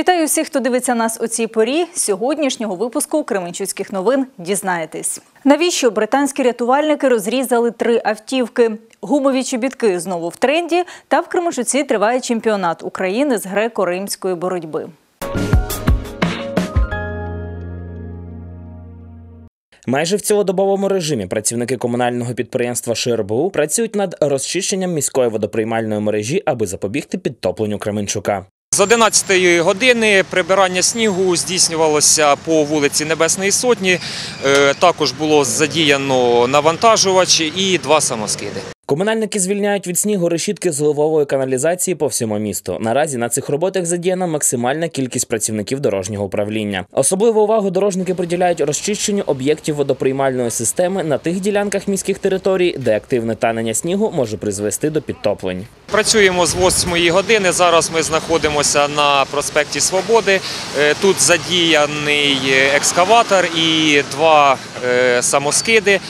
Вітаю всіх, хто дивиться нас у цій порі. Сьогоднішнього випуску Кременчуцьких новин дізнаєтесь. Навіщо британські рятувальники розрізали три автівки? Гумові чобітки знову в тренді. Та в Кременчуці триває чемпіонат України з греко-римської боротьби. Майже в цілодобовому режимі працівники комунального підприємства ШРБУ працюють над розчищенням міської водоприймальної мережі, аби запобігти підтопленню Кременчука. З 11 години прибирання снігу здійснювалося по вулиці Небесної Сотні. Е, Також було задіяно навантажувач і два самоскиди. Комунальники звільняють від снігу решітки зливової каналізації по всьому місту. Наразі на цих роботах задіяна максимальна кількість працівників дорожнього управління. Особливу увагу дорожники приділяють розчищенню об'єктів водоприймальної системи на тих ділянках міських територій, де активне танення снігу може призвести до підтоплень. Працюємо з 8 години. Зараз ми знаходимося на проспекті Свободи. Е, Тут задіяний екскаватор і два е, самоскиди.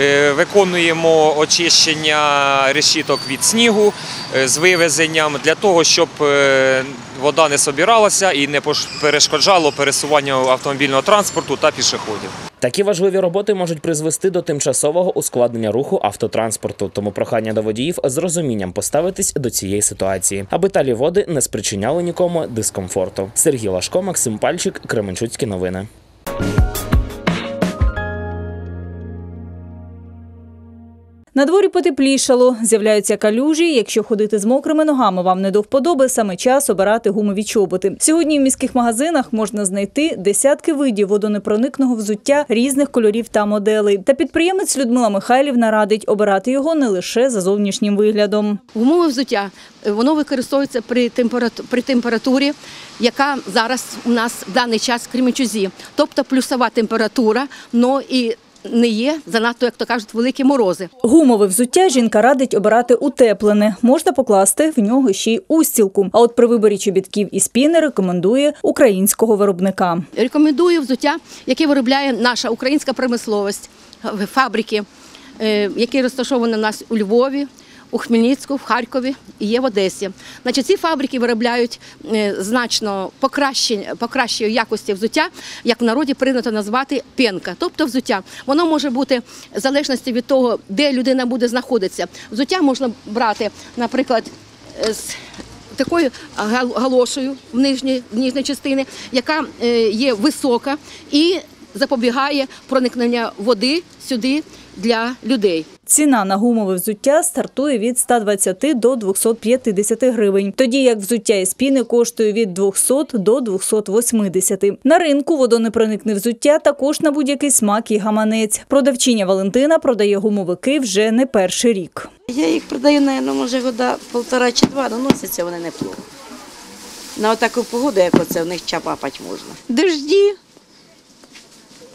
Е, Виконуємо очищення решіток від снігу е, з вивезенням для того, щоб е, вода не собиралася і не перешкоджало пересуванню автомобільного транспорту та пішоходів. Такі важливі роботи можуть призвести до тимчасового ускладнення руху автотранспорту. Тому прохання до водіїв з розумінням поставитись до цієї ситуації, аби талі води не спричиняли нікому дискомфорту. Сергій Лашко, Максим Пальчик, Кременчуцькі новини. На дворі потеплішало, з'являються калюжі. Якщо ходити з мокрими ногами вам не до вподоби, саме час обирати гумові чоботи. Сьогодні в міських магазинах можна знайти десятки видів водонепроникного взуття різних кольорів та моделей. Та підприємець Людмила Михайлівна радить обирати його не лише за зовнішнім виглядом. Умови взуття е, воно використовується при температурі, при температурі, яка зараз у нас в даний час в Кременчузі. Тобто плюсова температура, но і не є занадто, як то кажуть, великі морози. Гумове взуття жінка радить обирати утеплене. Можна покласти в нього ще й устілку. А от при виборі чобітків і спіни рекомендує українського виробника. Рекомендую взуття, яке виробляє наша українська промисловість, фабрики, е, які розташовані у нас у Львові. У Хмельницьку, в Харкові і є в Одесі. Значить, ці фабрики виробляють е, значно покращення, якості взуття, як в народі прийнято назвати пенка, тобто взуття. Воно може бути в залежності від того, де людина буде знаходитися. Взуття можна брати, наприклад, е, з такою гал- галошею в нижній, в нижній частині, яка е, є висока і запобігає проникнення води сюди для людей. Ціна на гумове взуття стартує від 120 до 250 гривень, тоді як взуття із піни коштує від 200 до 280. На ринку водонепроникне взуття також на будь-який смак і гаманець. Продавчиня Валентина продає гумовики вже не перший рік. Я їх продаю, наверное, може, года полтора чи два, але носяться вони неплохо. На отаку погоду, як оце, в них чапапать можна. Дожді,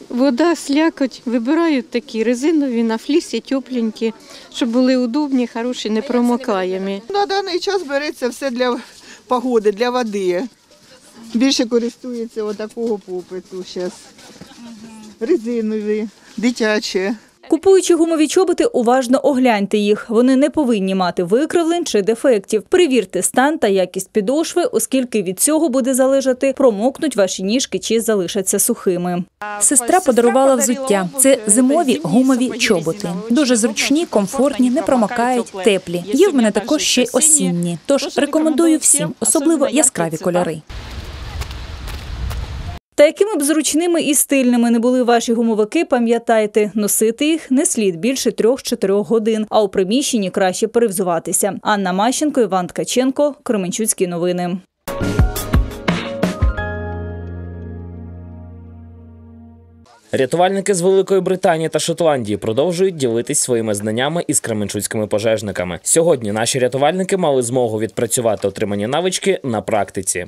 вода, слякоть. Вибирають такі резинові на флісі, тепленькі, щоб були удобні, хороші, непромокаємі. На даний час береться все для погоди, для води. Більше користується отакого попиту зараз. Резинові, дитячі. Купуючи гумові чоботи, уважно огляньте їх. Вони не повинні мати викривлень чи дефектів. Перевірте стан та якість підошви, оскільки від цього буде залежати, промокнуть ваші ніжки чи залишаться сухими. Сестра подарувала взуття. Це зимові гумові чоботи. Дуже зручні, комфортні, не промокають, теплі. Є в мене також ще осінні. Тож рекомендую всім, особливо яскраві кольори. Та якими б зручними і стильними не були ваші гумовики, пам'ятайте, носити їх не слід більше 3-4 годин, а у приміщенні краще перевзуватися. Анна Мащенко, Іван Ткаченко, Кременчуцькі новини. Рятувальники з Великої Британії та Шотландії продовжують ділитись своїми знаннями із кременчуцькими пожежниками. Сьогодні наші рятувальники мали змогу відпрацювати отримані навички на практиці.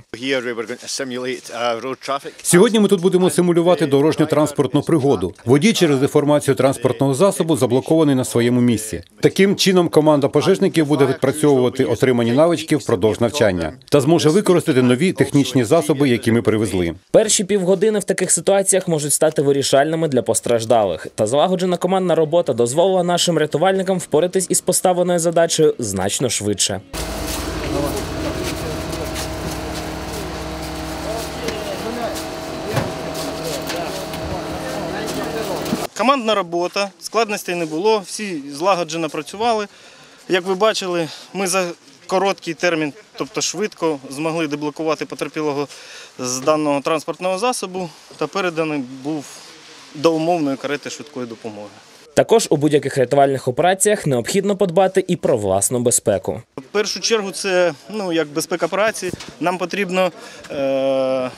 Сьогодні ми тут будемо симулювати дорожню транспортну пригоду. Водій через деформацію транспортного засобу заблокований на своєму місці. Таким чином команда пожежників буде відпрацьовувати отримані навички впродовж навчання та зможе використати нові технічні засоби, які ми привезли. Перші півгодини в таких ситуаціях можуть стати вирішальними для постраждалих. Та злагоджена командна робота дозволила нашим рятувальникам впоратись із поставленою задачею значно швидше. Командна робота, складностей не було, всі злагоджено працювали. Як ви бачили, ми за короткий термін, тобто швидко, змогли деблокувати потерпілого з даного транспортного засобу та переданий був до умовної карети швидкої допомоги. Також у будь-яких рятувальних операціях необхідно подбати і про власну безпеку. В першу чергу це ну, як безпека праці. Нам потрібно е,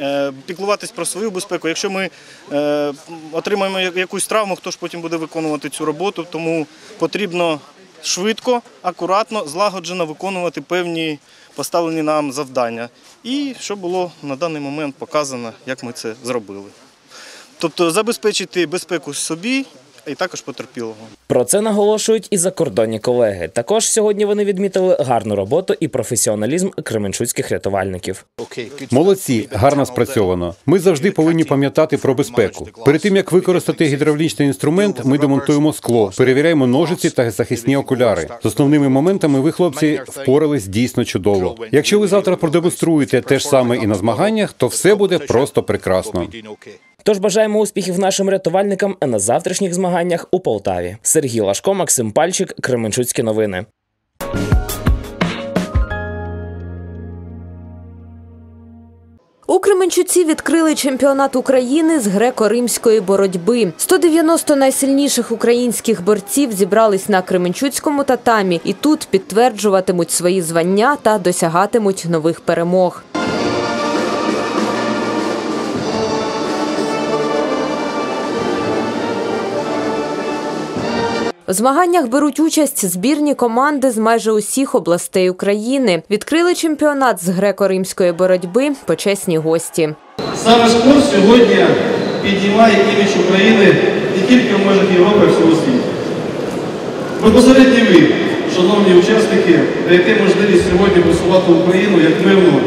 е, піклуватись про свою безпеку. Якщо ми е, отримаємо якусь травму, хто ж потім буде виконувати цю роботу, тому потрібно швидко, акуратно, злагоджено виконувати певні поставлені нам завдання. І що було на даний момент показано, як ми це зробили. Тобто забезпечити безпеку собі і також потерпілого. Про це наголошують і закордонні колеги. Також сьогодні вони відмітили гарну роботу і професіоналізм кременчуцьких рятувальників. Молодці, гарно спрацьовано. Ми завжди повинні пам'ятати про безпеку. Перед тим як використати гідравлічний інструмент, ми демонтуємо скло, перевіряємо ножиці та захисні окуляри. З основними моментами ви, хлопці, впорались дійсно чудово. Якщо ви завтра продемонструєте те ж саме і на змаганнях, то все буде просто прекрасно. Тож бажаємо успіхів нашим рятувальникам на завтрашніх змаганнях у Полтаві. Сергій Лашко, Максим Пальчик, Кременчуцькі новини. У Кременчуці відкрили чемпіонат України з греко-римської боротьби. 190 найсильніших українських борців зібрались на Кременчуцькому татамі і тут підтверджуватимуть свої звання та досягатимуть нових перемог. У змаганнях беруть участь збірні команди з майже усіх областей України. Відкрили чемпіонат з греко-римської боротьби почесні гості. Саме спорт сьогодні піднімає імідж України не тільки в межах Європи, а всього світу. Безпосередньо ви, шановні учасники, даєте можливість сьогодні висувати Україну як мирну,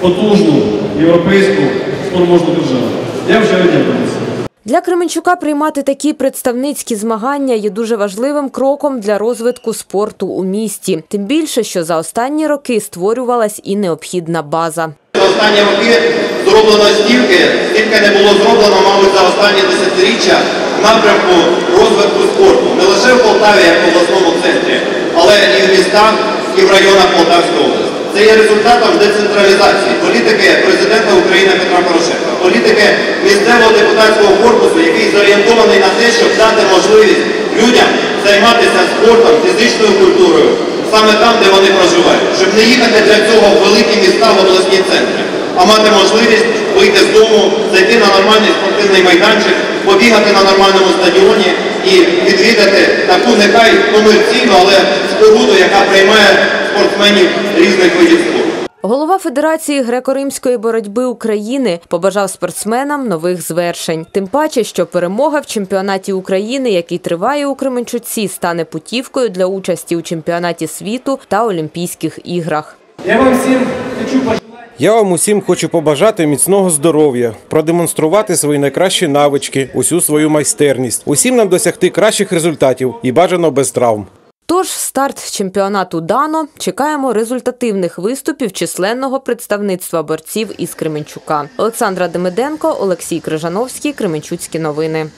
потужну, європейську, спроможну державу. Я вже це. Для Кременчука приймати такі представницькі змагання є дуже важливим кроком для розвитку спорту у місті. Тим більше, що за останні роки створювалась і необхідна база. За останні роки зроблено стільки, скільки не було зроблено, мабуть, за останні десятиріччя напрямку розвитку спорту. Не лише в Полтаві, як в обласному центрі, але і в містах, і в районах Полтавської області. Це є результатом децентралізації політики президента України Петра Порошенка, політики місцевого депутатського корпусу, який зорієнтований на те, щоб дати можливість людям займатися спортом, фізичною культурою саме там, де вони проживають, щоб не їхати для цього в великі міста в обласні центри, а мати можливість вийти з дому, зайти на нормальний спортивний майданчик, побігати на нормальному стадіоні і відвідати таку нехай комерційну, але споруду, яка приймає спортсменів різних видів спорту. Голова Федерації греко-римської боротьби України побажав спортсменам нових звершень. Тим паче, що перемога в чемпіонаті України, який триває у Кременчуці, стане путівкою для участі у чемпіонаті світу та Олімпійських іграх. Я вам всім хочу бажати. Я вам усім хочу побажати міцного здоров'я, продемонструвати свої найкращі навички, усю свою майстерність, усім нам досягти кращих результатів і бажано без травм. Тож старт чемпіонату дано. Чекаємо результативних виступів численного представництва борців із Кременчука. Олександра Демиденко, Олексій Крижановський, Кременчуцькі новини.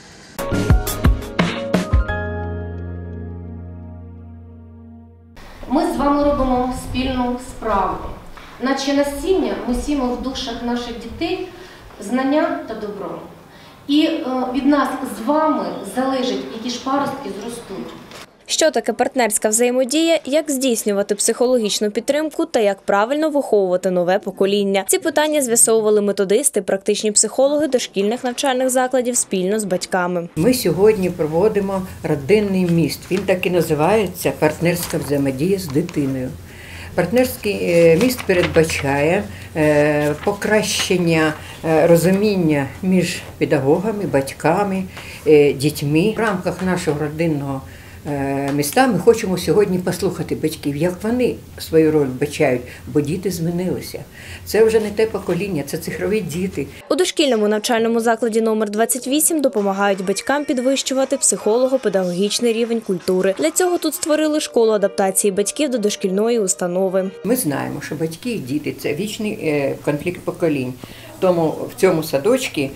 Ми з вами робимо спільну справу. Наче насіння ми сімо в душах наших дітей знання та добро. І е, від нас з вами залежить, які ж паростки зростуть. Що таке партнерська взаємодія, як здійснювати психологічну підтримку та як правильно виховувати нове покоління? Ці питання з'ясовували методисти, практичні психологи дошкільних навчальних закладів спільно з батьками. Ми сьогодні проводимо родинний міст. Він так і називається партнерська взаємодія з дитиною. Партнерський е, міст передбачає е, покращення е, розуміння між педагогами, батьками, дітьми. В рамках нашого родинного міста ми хочемо сьогодні послухати батьків, як вони свою роль вбачають, бо діти змінилися. Це вже не те покоління, це цифрові діти. У дошкільному навчальному закладі номер 28 допомагають батькам підвищувати психолого-педагогічний рівень культури. Для цього тут створили школу адаптації батьків до дошкільної установи. Ми знаємо, що батьки і діти це вічний е, конфлікт поколінь. тому в цьому садочці е,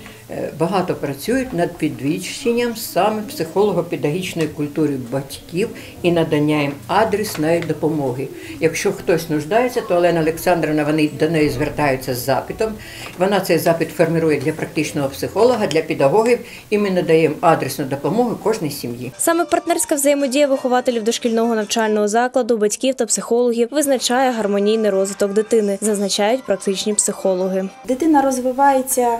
багато працюють над підвищенням саме психолого-педагогічної культури батьків і надання їм адресної допомоги. Якщо хтось нуждається, то Олена Олександровна вони до неї звертаються з запитом. Вона цей запит формирує для практичного психолога, для педагогів, і ми надаємо адресну допомогу кожній сім'ї. Саме партнерська взаємодія вихователів дошкільного навчального закладу, батьків та психологів визначає гармонійний розвиток дитини, зазначають практичні психологи. Дитина розвивається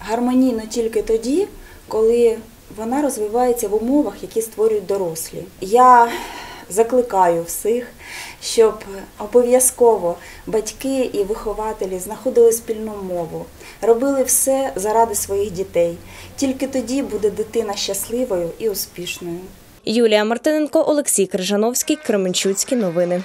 гармонійно тільки тоді, коли вона розвивається в умовах, які створюють дорослі. Я закликаю всіх, щоб обов'язково батьки і вихователі знаходили спільну мову, робили все заради своїх дітей. Тільки тоді буде дитина щасливою і успішною. Юлія Мартиненко, Олексій Крижановський, Кременчуцькі новини.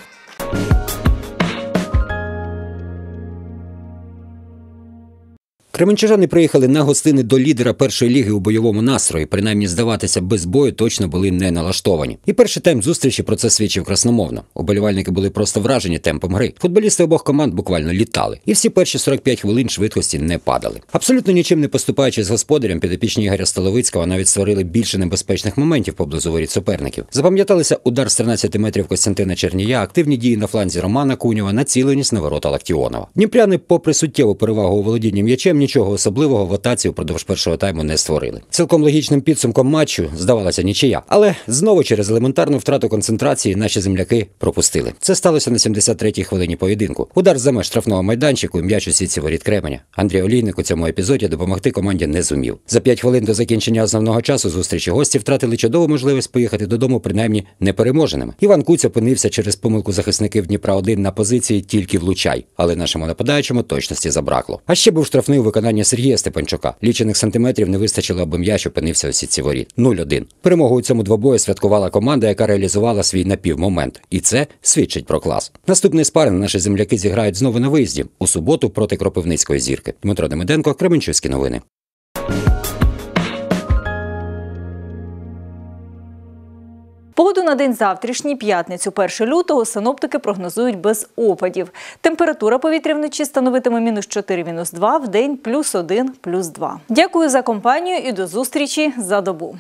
Кременчужани приїхали на гостини до лідера першої ліги у бойовому настрої. Принаймні, здаватися без бою точно були не налаштовані. І перший тайм зустрічі про це свідчив красномовно. Уболівальники були просто вражені темпом гри. Футболісти обох команд буквально літали, і всі перші 45 хвилин швидкості не падали. Абсолютно нічим не поступаючи з господарям, підопічні Ігоря Столовицького навіть створили більше небезпечних моментів поблизу воріт суперників. Запам'яталися удар з 13 метрів Костянтина Чернія, активні дії на фланзі Романа Кунєва, націленість на ворота Лактіонова. Дніпряни, попри суттєву перевагу у володінні м'ячем, нічого особливого в атаці впродовж першого тайму не створили. Цілком логічним підсумком матчу здавалося нічия, але знову через елементарну втрату концентрації наші земляки пропустили. Це сталося на 73-й хвилині поєдинку. Удар за меж штрафного майданчику, і м'яч у сітці воріт Кременя. Андрій Олійник у цьому епізоді допомогти команді не зумів. За 5 хвилин до закінчення основного часу зустрічі гості втратили чудову можливість поїхати додому, принаймні непереможеними. Іван Куць опинився через помилку захисників Дніпра 1 на позиції тільки влучай, але нашому нападаючому точності забракло. А ще був штрафний у виконанні Сергія Степанчука. Лічених сантиметрів не вистачило, аби м'яч опинився у сітці воріт. 0-1. Перемогу у цьому двобої святкувала команда, яка реалізувала свій напівмомент. І це свідчить про клас. Наступний спаринг наші земляки зіграють знову на виїзді у суботу проти Кропивницької зірки. Дмитро Демиденко, Кременчуцькі новини. Погоду на день завтрашній, п'ятницю, 1 лютого, синоптики прогнозують без опадів. Температура повітря вночі становитиме мінус 4, мінус 2, в день плюс 1, плюс 2. Дякую за компанію і до зустрічі за добу.